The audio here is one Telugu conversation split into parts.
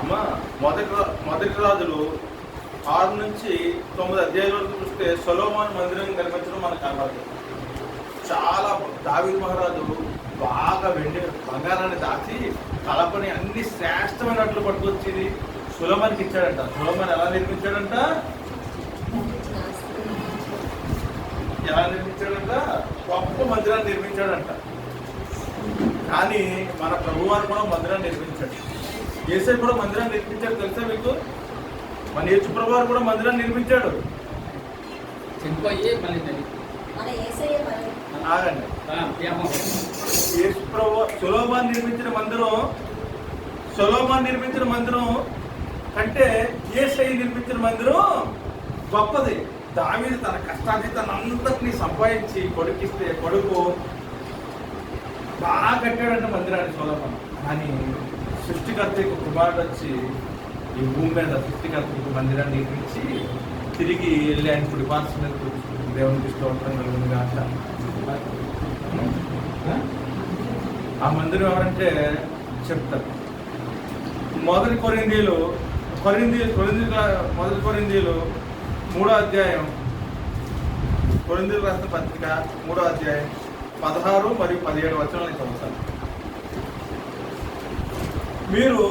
అమ్మ మొదటి రా- మొదటి రాజులు ఆరు నుంచి తొమ్మిది అధ్యాయుల వరకు చూస్తే సొలోమాన్ మందిరం కనిపించడం మనకు కనబడుతుంది చాలా దావి మహారాజు బాగా వెండి బంగారాన్ని దాచి కలపని అన్ని శ్రేష్టమైనట్లు పట్టుకొచ్చి సులభానికి ఇచ్చాడంట. సులభాన్ని ఎలా నిర్మించాడంట? ఎలా నిర్మించాడంట? గొప్ప మందిరాన్ని నిర్మించాడంట. కానీ మన ప్రభువారు కూడా మందిరాన్ని నిర్మించాడు. ఏసై కూడా మందిరాన్ని నిర్మించాడు తెలుసా మీకు? మన యేసు ప్రభువారు కూడా మందిరాన్ని నిర్మించాడు. ఆగండి. ఆ, ఏమో. యేసు ప్రభు సులోమాన్ నిర్మించిన మందిరం సులోమాన్ నిర్మించిన మందిరం కంటే ఏసై నిర్మించిన మందిరం గొప్పది. దావీదు తన కష్టాతీతాన్ని అంతటినీ సంపాదించి కొడుకిస్తే కొడుకు బాగా కట్టాడంట మందిరాన్ని సులోమాన్. కానీ సృష్టికర్త యొక్క కుమారుడు వచ్చి ఈ భూమి మీద సృష్టికర్తకు మందిరాన్ని నిర్మించి తిరిగి వెళ్ళి ఆయన కుడి మీద దేవునికి స్తోత్రం కలుగునుగా అంట ఆ? మందిరం ఎవరంటే చెప్తారు. మొదటి కొరిందీలు కొరిందీ కొరింది మొదటి కొరిందీలు మూడో అధ్యాయం కొరిందీలు రాసిన పత్రిక మూడో అధ్యాయం పదహారు మరియు పదిహేడు వచనాలు చదువుతాను మీరు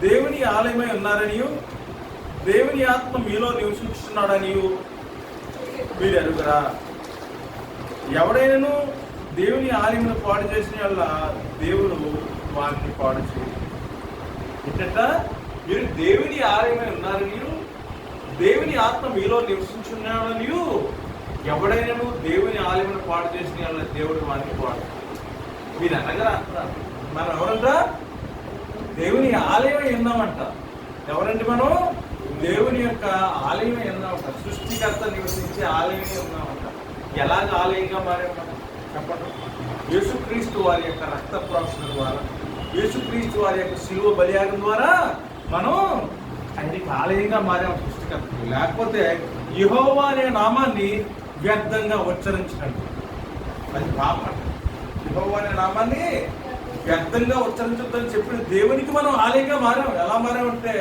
దేవుని ఆలయమై ఉన్నారని దేవుని ఆత్మ మీలో నివసించుతున్నాడని మీరు ఎరుగురా? ఎవడైనాను దేవుని ఆలయమును పాడు చేసిన వల్ల దేవుడు వారిని పాడు చేయడు. ఏంటంట? మీరు దేవుని ఆలయమై ఉన్నారని దేవుని ఆత్మ మీలో నివసించున్నాడని ఎవడైనాను దేవుని ఆలయమును పాడు చేసిన వల్ల దేవుడు వారిని పాడు మీరు అనగరా మనం ఎవరంటా? దేవుని ఆలయం ఎన్నామంట ఎవరండి మనం? దేవుని యొక్క ఆలయం ఎన్నామంట సృష్టికర్త నివసించే ఆలయమే ఉన్నామంట ఎలాగ ఆలయంగా మారాం చెప్పండి. యేసుక్రీస్తు వారి యొక్క రక్త ప్రోక్షణ ద్వారా యేసుక్రీస్తు వారి యొక్క శిలువ బలియాగం ద్వారా మనం ఆయనకి ఆలయంగా మారాం సృష్టికర్తకి లేకపోతే యహోవా అనే నామాన్ని వ్యర్థంగా ఉచ్చరించకండి. అది పాపం. యహోవా అనే నామాన్ని వ్యర్థంగా ఉచ్చరించొద్దని చెప్పిన దేవునికి మనం ఆలయంగా మారాం. ఎలా మారామంటే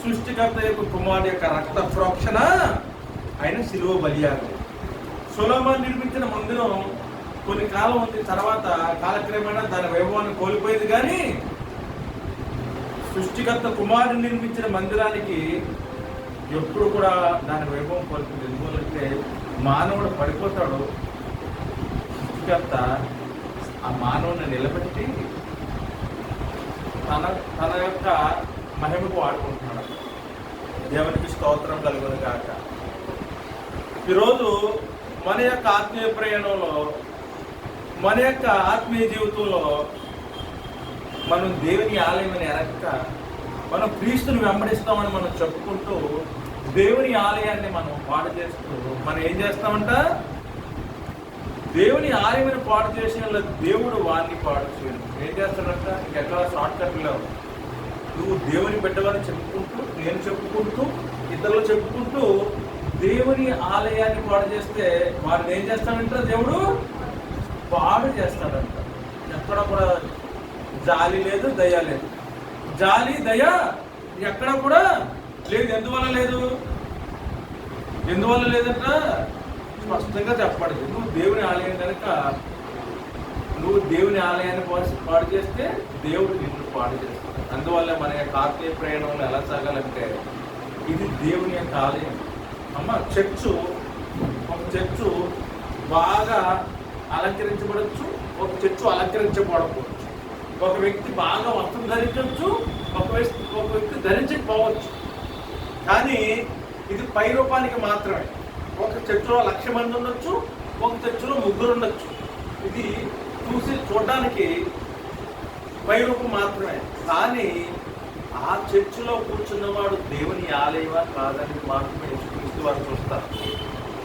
సృష్టికర్త యొక్క కుమారుడు యొక్క రక్త ప్రోక్షణ ఆయన శిలువ బలియాగం సులభాన్ని నిర్మించిన మందిరం కొన్ని కాలం ఉంది. తర్వాత కాలక్రమేణా దాని వైభవాన్ని కోల్పోయింది. కానీ సృష్టికర్త కుమారుడు నిర్మించిన మందిరానికి ఎప్పుడు కూడా దాని వైభవం కోల్పోయింది ఎందుకంటే మానవుడు పడిపోతాడు. సృష్టికర్త ఆ మానవుని నిలబెట్టి తన తన యొక్క మహిమకు వాడుకుంటున్నాడు. దేవునికి స్తోత్రం కలుగును కాక ఈరోజు మన యొక్క ఆత్మీయ ప్రయాణంలో మన యొక్క ఆత్మీయ జీవితంలో మనం దేవుని ఆలయం ఎరక్క మనం క్రీస్తుని వెంబడిస్తామని మనం చెప్పుకుంటూ దేవుని ఆలయాన్ని మనం పాడు చేస్తూ మనం ఏం చేస్తామంట? దేవుని ఆలయమని పాడు చేసిన దేవుడు వారిని పాడు చేయడు ఏం చేస్తాడంట? ఇంకెక్కడ షార్ట్ కట్ లేవు నువ్వు దేవుని బిడ్డవని చెప్పుకుంటూ నేను చెప్పుకుంటూ ఇతరులు చెప్పుకుంటూ దేవుని ఆలయాన్ని పాడు చేస్తే వారిని ఏం చేస్తాడంట దేవుడు? పాడు చేస్తాడంట. ఎక్కడ కూడా జాలి లేదు దయ లేదు. జాలి దయ ఎక్కడ కూడా లేదు. ఎందువల్ల లేదు? ఎందువల్ల లేదంట? స్పష్టంగా చెప్పబడదు నువ్వు దేవుని ఆలయం కనుక నువ్వు దేవుని ఆలయాన్ని పాడు- పాడు చేస్తే దేవుడు నిన్ను పాడు చేస్తాడు. అందువల్ల మన యొక్క ఆత్మీయ ప్రయాణంలో ఎలా సాగాలంటే ఇది దేవుని యొక్క ఆలయం. అమ్మ చర్చు ఒక చర్చు బాగా అలంకరించబడచ్చు ఒక చర్చు అలంకరించబడకపోవచ్చు. ఒక వ్యక్తి బాగా వస్త్రం ధరించవచ్చు ఒక వ్యక్తి ఒక వ్యక్తి ధరించకపోవచ్చు. కానీ ఇది పై రూపానికి మాత్రమే. ఒక చర్చిలో లక్ష మంది ఉండొచ్చు ఒక చర్చిలో ముగ్గురు ఉండొచ్చు. ఇది చూసి చూడడానికి పైరూపం మాత్రమే. కానీ ఆ చర్చిలో కూర్చున్నవాడు దేవుని ఆలయమా కాదని మాత్రమే యేసుక్రీస్తు వారు చూస్తారు.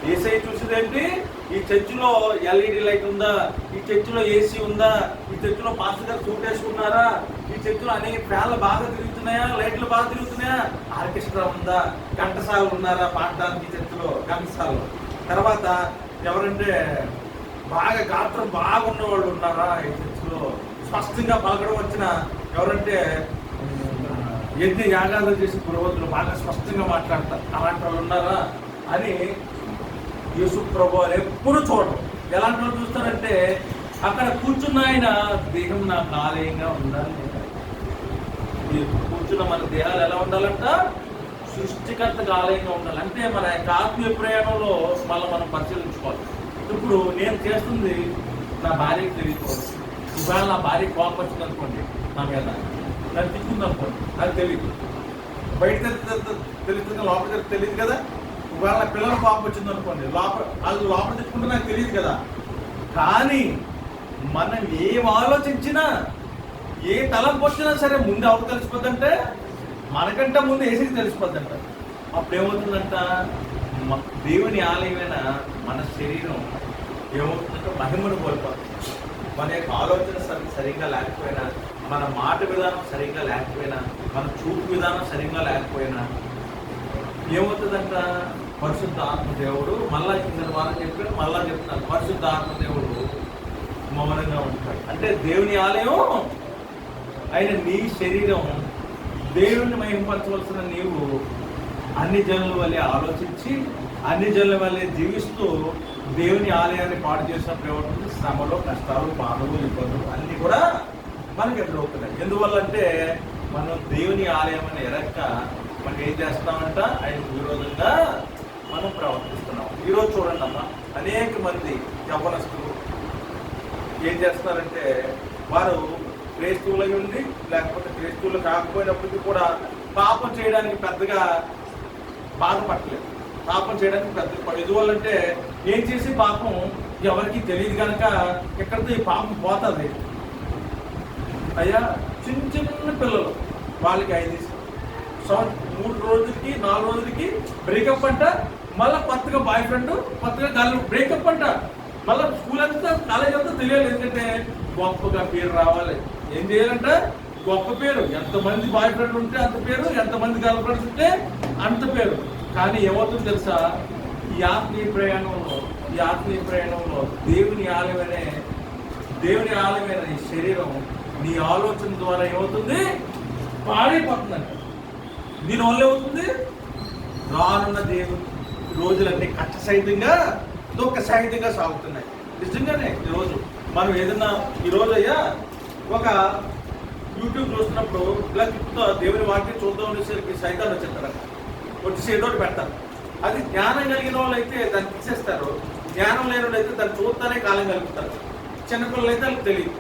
ఏసై చూసేదేంటి? ఈ చర్చిలో ఎల్ఈడి లైట్ ఉందా? ఈ చర్చిలో ఏసీ ఉందా? ఈ చర్చిలో పాస్టర్ గారు సూట్ వేసుకున్నారా? ఈ చర్చిలో అనేక ఫ్యాన్లు బాగా తిరుగుతున్నాయా? లైట్లు బాగా తిరుగుతున్నాయా? ఆర్కెస్ట్రా ఉందా? ఘంటసాలు ఉన్నారా పాడడానికి ఈ చర్చిలో? ఘంటసాలు. తర్వాత ఎవరంటే బాగా గాత్రం బాగున్న వాళ్ళు ఉన్నారా ఈ చర్చిలో? స్పష్టంగా పలకడం వచ్చిన ఎవరంటే ఎన్ని యాగాలు చేసి పురోగతులు బాగా స్పష్టంగా మాట్లాడతారు. అలాంటి వాళ్ళు ఉన్నారా? అని యేసు ప్రభు అని ఎప్పుడు చూడడం ఎలాంటి వాళ్ళు చూస్తారంటే అక్కడ కూర్చున్న ఆయన దేహం నాకు ఆలయంగా ఉండాలి కూర్చున్న మన దేహాలు ఎలా ఉండాలంట? సృష్టికర్తకు ఆలయంగా ఉండాలి. అంటే మన యొక్క ఆత్మీయ ప్రయాణంలో మళ్ళీ మనం పరిశీలించుకోవాలి. ఇప్పుడు నేను చేస్తుంది నా భార్యకి తెలియకూడదు ఇవాళ నా భార్య కోపచ్చింది అనుకోండి నా మీద. నన్ను తిట్టింది అనుకోండి నాకు తెలియదు బయట తెలిస్తే తెలుస్తుంది లోపల తెలియదు కదా. వాళ్ళ పిల్లల పాప వచ్చింది అనుకోండి లోపల వాళ్ళు లోపల తెచ్చుకుంటే నాకు తెలియదు కదా. కానీ మనం ఏం ఆలోచించినా ఏ తలంపు వచ్చినా సరే ముందు ఎవరు తెలిసిపోద్దంటే మనకంటే ముందు ఏసీకి తెలిసిపోద్దంట. అప్పుడు ఏమవుతుందంట దేవుని ఆలయమైన మన శరీరం ఏమవుతుందంటే మహిమను కోల్పోతుంది. మన యొక్క ఆలోచన సరి సరిగ్గా లేకపోయినా మన మాట విధానం సరిగ్గా లేకపోయినా మన చూపు విధానం సరిగ్గా లేకపోయినా ఏమవుతుందంట? పరిశుద్ధ ఆత్మదేవుడు మళ్ళా కింద వారం చెప్పాడు మళ్ళా చెప్తాను పరిశుద్ధ ఆత్మదేవుడు మౌనంగా ఉంటాడు. అంటే దేవుని ఆలయం అయిన నీ శరీరం దేవుని మహింపరచవలసిన నీవు అన్ని జనుల వల్లే ఆలోచించి అన్ని జనుల వల్లే జీవిస్తూ దేవుని ఆలయాన్ని పాడు చేసినప్పుడు ఏమవుతుంది శ్రమలు కష్టాలు బాధలు ఇబ్బందులు అన్నీ కూడా మనకి ఎదురవుతున్నాయి ఎందువల్ల అంటే మనం దేవుని ఆలయం అని ఎరక్క మనం ఏం చేస్తామంట? ఆయనకు విరోధంగా మనం ప్రవర్తిస్తున్నాం. ఈరోజు చూడండి అమ్మా అనేక మంది యవ్వనస్తులు ఏం చేస్తున్నారంటే వారు క్రైస్తవులై ఉండి లేకపోతే క్రైస్తవులు కాకపోయినప్పటికీ కూడా పాపం చేయడానికి పెద్దగా బాధపడలేదు పాపం చేయడానికి పెద్దగా పడ ఎందువల్లంటే ఏం చేసి పాపం ఎవరికి తెలియదు కనుక ఎక్కడితో ఈ పాపం పోతుంది. అయ్యా చిన్న చిన్న పిల్లలు వాళ్ళకి ఐదు సంవత్సరం మూడు రోజులకి నాలుగు రోజులకి బ్రేకప్ అంటే మళ్ళీ కొత్తగా బాయ్ ఫ్రెండ్ కొత్తగా గర్ల్ బ్రేకప్ అంట. మళ్ళీ స్కూల్ అంతా కాలేజ్ అంతా తెలియాలి ఎందుకంటే గొప్పగా పేరు రావాలి. ఏం చేయాలంట? గొప్ప పేరు. ఎంతమంది బాయ్ ఫ్రెండ్ ఉంటే అంత పేరు ఎంతమంది గర్ల్ ఫ్రెండ్స్ ఉంటే అంత పేరు. కానీ ఏమవుతుందో తెలుసా? ఈ ఆత్మీయ ప్రయాణంలో ఈ ఆత్మీయ ప్రయాణంలో దేవుని ఆలయమనే దేవుని ఆలయమైన ఈ శరీరం నీ ఆలోచన ద్వారా ఏమవుతుంది? పాడైపోతుందంట. దీనివల్ల ఏమవుతుంది? రానున్న దేవుని రోజులన్నీ కష్ట సహితంగా దుఃఖ సహితంగా సాగుతున్నాయి. నిజంగానే ఈరోజు మనం ఏదన్నా ఈరోజు అయ్యా ఒక యూట్యూబ్ చూస్తున్నప్పుడు ఇలా తిప్పుతా దేవుని వాక్యం చూద్దాం అనేసరికి సైతాన్ని వచ్చేస్తారు వచ్చి ఏదో పెడతారు అది జ్ఞానం కలిగిన వాళ్ళు అయితే దాన్ని తీసేస్తారు. జ్ఞానం లేని వాళ్ళు అయితే దాన్ని చూస్తానే కాలం కలుపుతారు. చిన్నపిల్లలు అయితే వాళ్ళకి తెలియదు.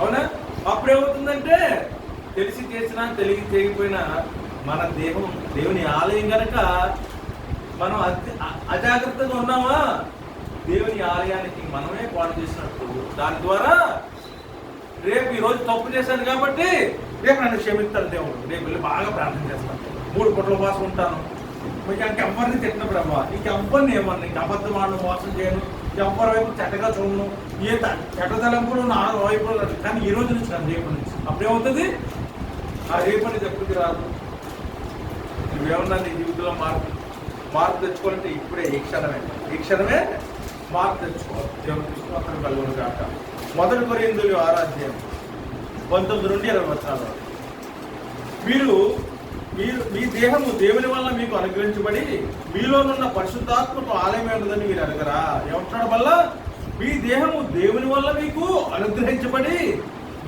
అవునా? అప్పుడేమవుతుందంటే తెలిసి చేసినా తెలియ చేయకపోయినా మన దేహం దేవుని ఆలయం కనుక మనం అజాగ్రత్తగా ఉన్నామా? దేవుని ఆలయానికి మనమే పాడు చేసినట్టు. దాని ద్వారా రేపు ఈరోజు తప్పు చేశాను కాబట్టి రేపు నన్ను క్షమిస్తాను దేవుడు. రేపు వెళ్ళి బాగా ప్రార్థన చేస్తాను. మూడు పుట్ల ఉపవాసం ఉంటాను. మీకు ఇంకెవ్వరిని తిట్టిన బ్రహ్మ ఇంకెవ్వరిని ఏమన్నా ఇంక అబద్ధం వాడిని మోసం చేయను ఎవరి వైపు చెడ్డగా చూడను ఏ చెడ్డ తలంపులు నా వైపు కానీ ఈ రోజు నుంచి కానీ రేపు నుంచి. అప్పుడేమవుతుంది ఆ రేపు అనేది రాదు. నువ్వేమన్నా నీ జీవితంలో మార్పు మార్పు తెచ్చుకోవాలంటే ఇప్పుడే ఈ క్షణమే. ఈ క్షణమే మార్పు తెచ్చుకోవాలి దేవుని విశ్వాసం కలుగును కాక. మొదటి కొరిందులు ఆరాధ్యం పంతొమ్మిది నుండి ఇరవై వచనాలు. మీరు మీరు మీ దేహము దేవుని వల్ల మీకు అనుగ్రహించబడి మీలోనున్న పరిశుద్ధాత్మకు ఆలయం ఉన్నదని మీరు అడగరా? ఏమంటాడు వల్ల మీ దేహము దేవుని వల్ల మీకు అనుగ్రహించబడి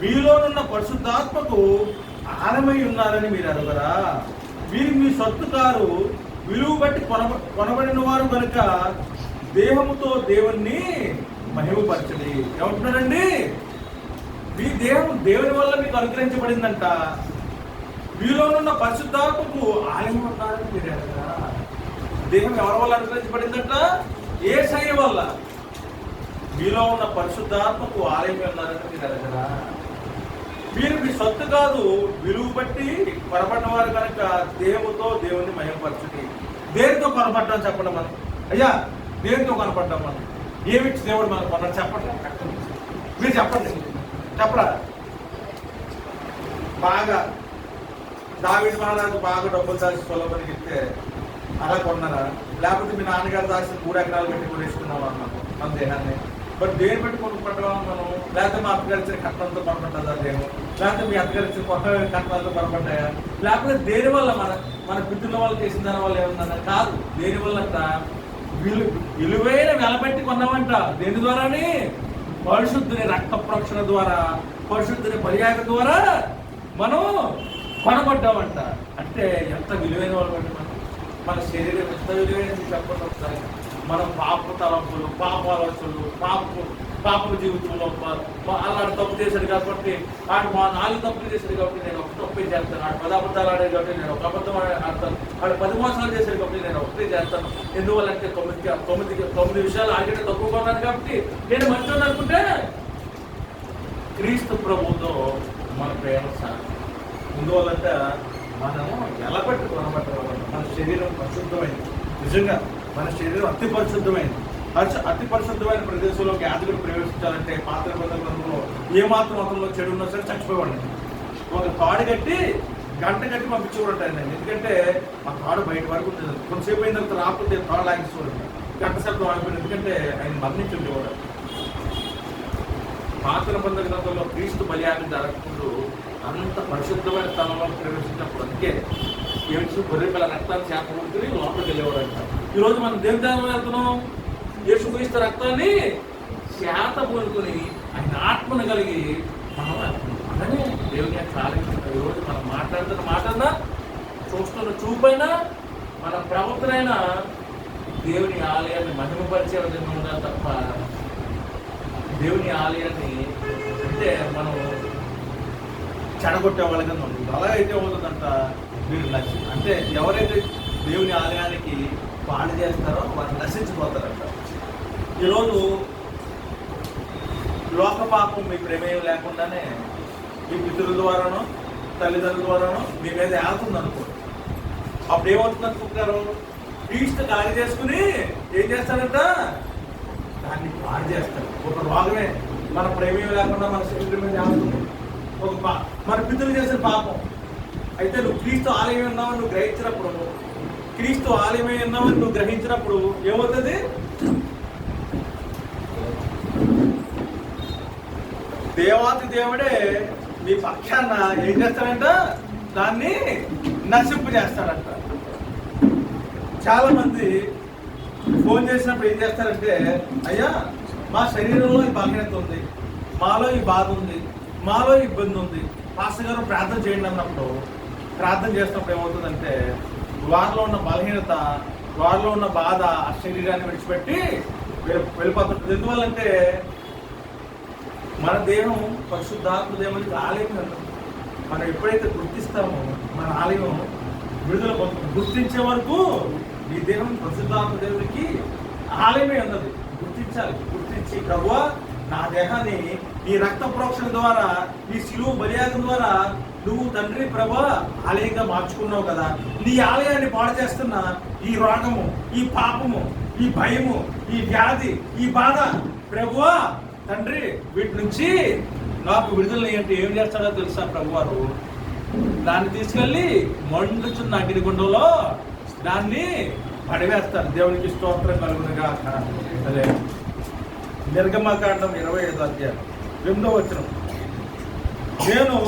మీలోనున్న పరిశుద్ధాత్మకు ఆలమై ఉన్నారని మీరు అడగరా? మీరు మీ సొత్తు కారు విలువ బట్టి కొనబ కొనబడిన వారు కనుక దేహముతో దేవుణ్ణి మహిమపరచండి. ఏమంటున్నారండి? మీ దేహం దేవుని వల్ల మీకు అనుగ్రహించబడిందంట. మీలోనున్న పరిశుద్ధాత్మకు ఆలయం ఉన్నారని మీరు కదా. దేహం ఎవరి వల్ల అనుగ్రహించబడిందంట? ఏ శైలి వల్ల. మీలో ఉన్న పరిశుద్ధాత్మకు ఆలయం ఉన్నారని మీరు ఎరగరా మీరు మీ సొత్తు కాదు విలువ బట్టి పొరపడిన వారు కనుక దేవుతో దేవుని మయంపరచుడి దేనితో కొనపడ్డాం చెప్పండి మనం? అయ్యా దేనితో కనపడ్డాం మనం? ఏమిటి దేవుడు మనం కొన్నాడు చెప్పండి. మీరు చెప్పండి. చెప్పరా? బాగా దావిడి మహారాజు బాగా డబ్బులు దాచి సొలభనికి చెప్తే అలా కొన్నారా? లేకపోతే మీ నాన్నగారు దాచిన మూడు ఎకరాలు పెట్టి కొనేసుకున్నాం అన్నాము మన దేహాన్ని? మరి దేని పెట్టి కొనుక్కుంటాం మనం? లేకపోతే మా అత్తగారిచ్చిన కట్నంతో పొరపడ్డదా దేమో లేకపోతే మీ అత్తగారిచ్చిన కొత్త కట్నాలతో పొరపడ్డాయా లేకపోతే దేని వల్ల మన మన పితృల వాళ్ళు చేసిన దాని వల్ల ఏమన్నా కాదు. దేని వల్ల అంట? విలు విలువైన వెలబెట్టి కొన్నామంట. దేని ద్వారానే? పరిశుద్ధుని రక్త ప్రోక్షణ ద్వారా పరిశుద్ధుని పర్యాగ ద్వారా మనం కొనబడ్డామంట. అంటే ఎంత విలువైన వాళ్ళు అంటే మనం. మన శరీరం ఎంత విలువైనది చెప్పండి ఒకసారి. మనం పాప తలంపులు పాప ఆలోచనలు పాప పాప జీవితంలో అలాంటి తప్పు చేశాడు కాబట్టి ఆడు మా నాలుగు తప్పులు చేశాడు కాబట్టి నేను ఒక తప్పే చేస్తాను? ఆడు పది అబద్ధాలు ఆడాడు కాబట్టి నేను ఒక అబద్ధం ఆడతాను. ఆడు పది మోసాలు చేశాడు కాబట్టి నేను ఒకటే చేస్తాను. ఎందువల్లంటే తొమ్మిది తొమ్మిది తొమ్మిది విషయాలు ఆడికంటే తక్కువ కొన్నాను కాబట్టి నేను మంచిగా అనుకుంటే క్రీస్తు ప్రభుతో మన ప్రేమ సార్ ఎందువల్లంటే మనము ఎలా పెట్టి కొనబట్టాలి మన శరీరం పరిశుద్ధమైంది. నిజంగా మన శరీరం అతి పరిశుద్ధమైంది. అతి అతి పరిశుద్ధమైన ప్రదేశంలో యాదగిరి ప్రవేశించాలంటే పాత్ర గ్రంథంలో ఏమాత్రం మాత్రం అతనిలో చెడు ఉన్నా సరే చచ్చిపోవాలండి ఒక కాడు కట్టి గంట కట్టి పంపించేవాడు ఎందుకంటే ఆ కాడు బయట వరకు ఉంటుంది కొంతసేపు అయిన తర్వాత రాకపోతే కాడు లాగేసేవాడు. గంట శబ్దం ఆగిపోయింది. ఎందుకంటే ఆయన మరణించి ఉండేవాడు. పాత్ర బంధ గ్రంథంలో క్రీస్తు బలియాగం జరగకుండా అంత పరిశుద్ధమైన స్థలంలో ప్రవేశించినప్పుడు అందుకే ఏడ్చు గొర్రె పిల్ల రక్తాన్ని చేపడుకుని లోపలికి వెళ్ళేవాడు అంటారు ఈరోజు మనం దేని ధ్యానం వెళ్తున్నాం. యేసు క్రీస్తు రక్తాన్ని శాత పూనుకొని ఆయన ఆత్మను కలిగి మనం వెళ్తున్నాం. అలానే దేవుని యొక్క ఆలయం ఈరోజు మనం మాట్లాడుతున్న మాటన్నా చూస్తున్న చూపైనా మన ప్రవర్తనైనా దేవుని ఆలయాన్ని మహిమపరిచే విధంగా ఉండాలి తప్ప దేవుని ఆలయాన్ని అంటే మనం చెడగొట్టే వాళ్ళ కింద ఉంటుంది అలా అయితే అవుతుందంట మీరు లక్ష్యం అంటే ఎవరైతే దేవుని ఆలయానికి పాడు చేస్తారో వారు నశించిపోతారంట. ఈరోజు లోక పాపం మీ ప్రమేయం లేకుండానే మీ పితృల ద్వారానో తల్లిదండ్రుల ద్వారానో మీ మీద వెళ్తుంది అనుకో అప్పుడు ఏమవుతుంది అనుకుంటారు ఈస్ట్ ఖాళీ చేసుకుని ఏం చేస్తారంట? దాన్ని పాడు చేస్తారు. ఒక రోగమే మన ప్రేమేయం లేకుండా మన శరీరం మీద ఏమవుతుంది ఒక పా మన పితృలు చేసిన పాపం. అయితే నువ్వు క్రీస్తు ఆలయం ఉన్నావు నువ్వు గ్రహించినప్పుడు క్రీస్తు ఆలయమే ఉన్నామని నువ్వు గ్రహించినప్పుడు ఏమవుతుంది? దేవాతి దేవుడే నీ పక్షాన ఏం చేస్తాడంట? దాన్ని నశింపు చేస్తాడంట. చాలా మంది ఫోన్ చేసినప్పుడు ఏం చేస్తారంటే అయ్యా మా శరీరంలో ఈ బలహీనత ఉంది. మాలో ఈ బాధ ఉంది. మాలో ఇబ్బంది ఉంది. పాస్టర్ గారు ప్రార్థన చేయండి అన్నప్పుడు ప్రార్థన చేసినప్పుడు ఏమవుతుందంటే వారిలో ఉన్న బలహీనత వారిలో ఉన్న బాధ ఆ శరీరాన్ని విడిచిపెట్టి వెళ్ళిపోతుంటుంది ఎందువల్లంటే మన దేహం పరిశుద్ధాత్మ దేవునికి ఆలయం అంటాం మనం ఎప్పుడైతే గుర్తిస్తామో మన ఆలయం విడుదల గుర్తించే వరకు ఈ దేహం పరిశుద్ధాత్మ దేవునికి ఆలయమే ఉన్నది. గుర్తించాలి. గుర్తించి ప్రభువా నా దేహాన్ని నీ రక్త ప్రోక్షణ ద్వారా నీ శిలువు బలియాగం ద్వారా నువ్వు తండ్రి ప్రభా ఆలయంగా మార్చుకున్నావు కదా. నీ ఆలయాన్ని పాడు చేస్తున్న ఈ రోగము ఈ పాపము ఈ భయము ఈ వ్యాధి ఈ బాధ ప్రభువా తండ్రి వీటి నుంచి నాకు విడుదల అంటే ఏం చేస్తాడో తెలుసా ప్రభువారు? దాన్ని తీసుకెళ్ళి మండుచున్న అగ్నిగుండంలో దాన్ని పడివేస్తారు. దేవునికి స్తోత్రం కలుగునుగా. అదే నిర్గమకాండం ఇరవై ఐదు అధ్యాయం. ఎనిమిదో వచ్చిన నేను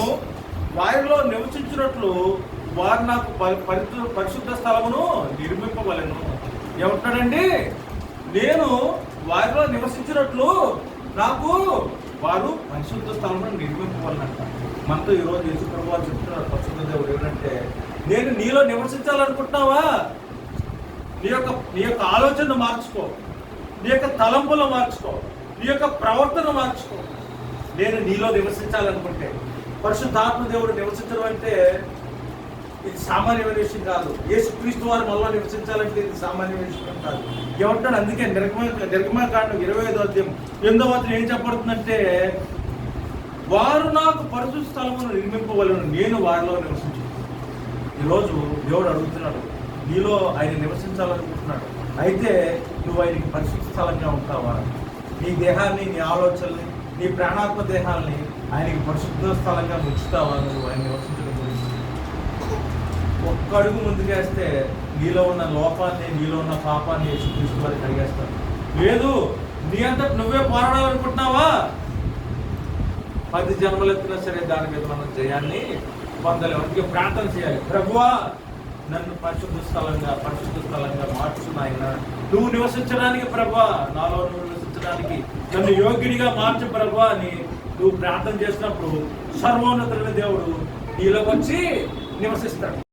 వారిలో నివసించినట్లు వారు నాకు పరి- పరిశుద్ధ స్థలమును నిర్మింపవలను. ఏమంటాడండి నేను వారిలో నివసించినట్లు నాకు వారు పరిశుద్ధ స్థలమును నిర్మింపవలనంట. మనతో ఈరోజు యేసుప్రభు వారు చెప్తున్నారు పరిశుద్ధ దేవుడు ఏమంటే నేను నీలో నివసించాలనుకుంటున్నావా? నీ యొక్క నీ యొక్క ఆలోచన మార్చుకో. నీ యొక్క తలంపులు మార్చుకో. నీ యొక్క ప్రవర్తన మార్చుకో. నేను నీలో నివసించాలనుకుంటే పరిశుద్ధాత్మ దేవుడు నివసించడం అంటే ఇది సామాన్యమైన విషయం కాదు. యేసు క్రీస్తు వారి మనలో నివసించాలంటే ఇది సామాన్యమైన విషయం కాదు. ఏమంటాడు అందుకే నిర్గమ నిర్గమకాండం ఇరవై ఐదో అధ్యాయం. ఎనిమిదో అధ్యాయం ఏం చెప్పబడుతుందంటే వారు నాకు పరిశుద్ధ స్థలమును నిర్మింపవలను నేను వారిలో నివసించు ఈరోజు దేవుడు అడుగుతున్నాడు. నీలో ఆయన నివసించాలనుకుంటున్నాడు. అయితే నువ్వు ఆయనకి పరిశుద్ధ స్థలంగా ఉంటావా? నీ దేహాన్ని నీ ఆలోచనల్ని నీ ప్రాణాత్మ దేహాల్ని ఆయనకి పరిశుద్ధ స్థలంగా ఉంచుతావా నువ్వు? ఆయన నివసించడం గురించి. ఒక్క అడుగు ముందుకేస్తే నీలో ఉన్న లోపాన్ని నీలో ఉన్న పాపాన్ని యేసుక్రీస్తు వారికి కడిగేస్తాడు లేదు నీ అంతట నువ్వే పోరాడాలనుకుంటున్నావా? పది జన్మలు ఎత్తినా సరే దాని మీద మనం జయాన్ని పొందలేము అందుకే ప్రార్థన చేయాలి. ప్రభువా నన్ను పరిశుద్ధ స్థలంగా పరిశుద్ధ స్థలంగా మార్చు నాయన. నువ్వు నివసించడానికి ప్రభా నాలో నువ్వు నివసించడానికి నన్ను యోగ్యుడిగా మార్చు ప్రభా అని నువ్వు ప్రార్థన చేసినప్పుడు సర్వోన్నతులైన దేవుడు నీలోకి వచ్చి నివసిస్తాడు.